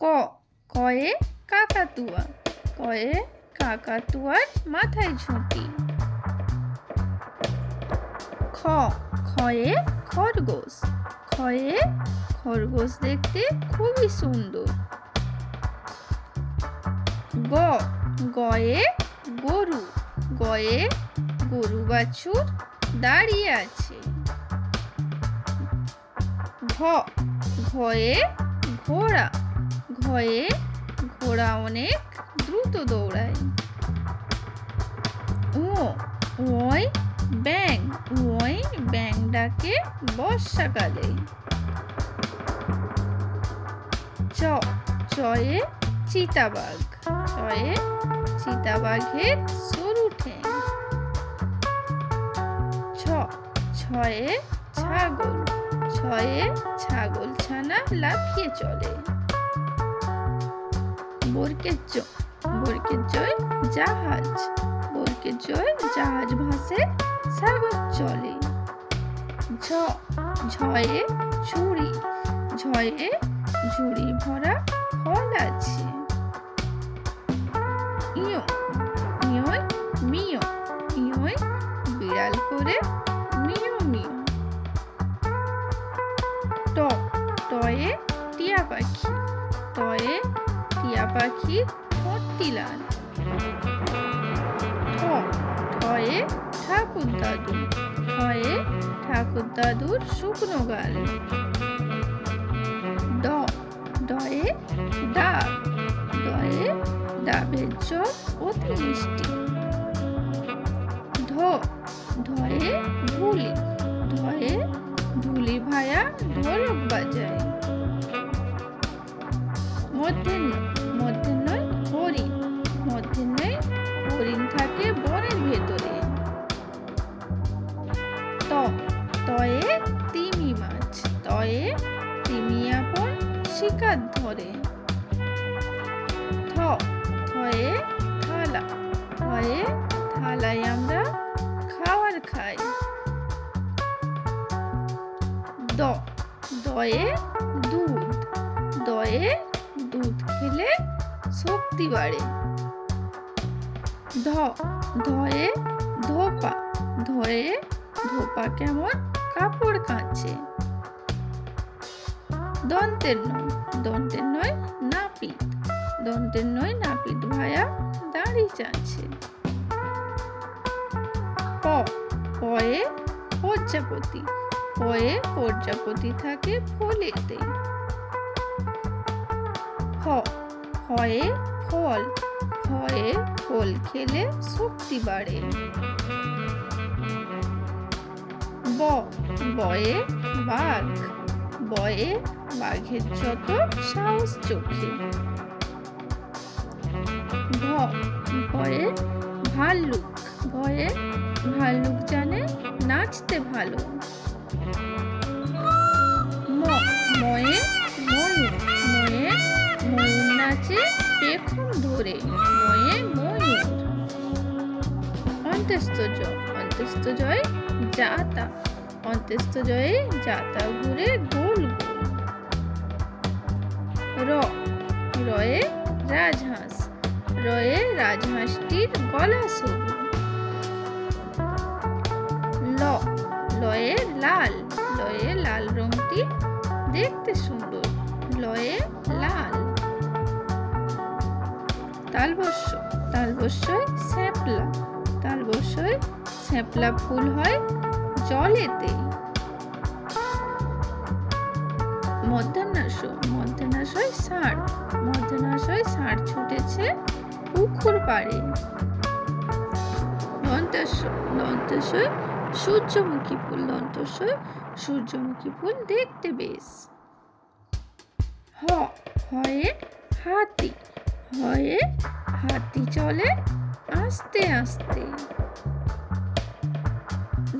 ক কয়ে কাকাতুয়া কয়ে কাকাতুয়ার মাথায় ঝুঁটি খ খয়ে খরগোশ খয়ে খরগোশ দেখতে খুবই সুন্দর গ গয়ে গরু গয়ে গরু বাছুর দাঁড়িয়ে আছে ঘ ঘয়ে ঘোড়া ঘয়ে ঘোড়া অনেক দ্রুত দৌড়ায়। ও ওই ব্যাং ওই ব্যাং ডাকে বর্ষাকালে। চ, চয়ে চিতাবাঘ, চয়ে চিতাবাঘের সরু ঠ্যাং। ছ, ছয়ে ছাগল ছয়ে ছাগল ছানা লাফিয়ে চলে। বরকের চ বরকের জয় জাহাজ। বরকের জয় জাহাজ ভাসে সাগর চলে। ঝ ঝয়ে ঝুড়ি। ঝয়ে ঝুড়ি ভরা ফল আছে। ইয়ো ইয়োয় মিয়ো ইয়োয় বিড়াল করে মিয়ো মিয়ো। ট টয়ে টিয়া পাখি। টয়ে পাখির ঠোঁটটি লাল ঠয়ে ঠাকুর দাদু, ঠয়ে ঠাকুর দাদুর শুকনো গাল। ড, ডয়ে ডাব, ডয়ে ডাবের জল অতি মিষ্টি। ঢ ঢয়ে ঢুলি ঢয়ে ঢুলি ভায়া ঢোলক বাজায়। মধ্যাহ্ন ত, তয়ে তিমি মাছ, তয়ে তিমি আপন শিকার ধরে। থ, থয়ে থালা, থয়ে থালায় আমরা খাবার খাই। দ, দয়ে দুধ দয়ে দুধ খেলে শক্তি বাড়ে। ধ, ধয়ে ধোপা, ধয়ে ধোপা কেমন? কাপড় কাচে। দন্তের নয় দন্তের নয় নাপিত। দন্তের নয় নাপিত ভায়া দাড়ি চাচ্ছে প, পয়ে প্রজাপতি। পয়ে প্রজাপতি থাকে ফলেতে। হ, হয়ে ফল। হয়ে ফল খেলে শক্তি বাড়ে। ব, বয়ে বাঘ, বয়ে বাঘের যত সাহস চোখে। ভ ভয়ে ভাল্লুক ভয়ে ভাল্লুক জানে নাচতে ভালো। ময়ে ময়ূর ময়ে ময়ূর নাচে পেখম ধরে, ময়ে ময়ূর। অন্ত্যস্ত জ অন্ত্যস্ত জয় যাতা অন্ত্যস্ত জয়ে যাতা ঘুরে গোল গোল। র, রয়ে রাজহাঁস, রয়ে রাজহাঁসটির গলা সরু। ল, লয়ে লাল লয়ে লাল রংটি দেখতে সুন্দর, লয়ে লাল। তালবস্য, তালবস্যয় শ্যাপলা তালবস্যয় শ্যাপলা ফুল হয় জলেতে? মধ্যাহ্নাশয় মধ্যাহ্নাশয় ষাঁড় মধ্যাহ্নাশয় ষাঁড় ছুটেছে পুকুর পাড়ে। দন্তাশয় দন্তাশয় সূর্যমুখী ফুল দন্তশয় সূর্যমুখী ফুল দেখতে বেশ। হ, হয়ে হাতি হয়ে হাতি চলে আস্তে আস্তে।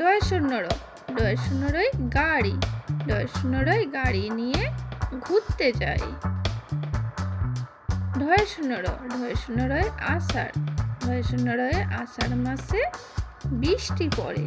ডয় শূন্য র ডয় শূন্য গাড়ি ডয় শূন্যরয় গাড়ি নিয়ে ঘুরতে যাই। ঢয় শূন্যর র ঢয় শূন্য আষাঢ় ঢয় আষাঢ় মাসে বৃষ্টি পড়ে।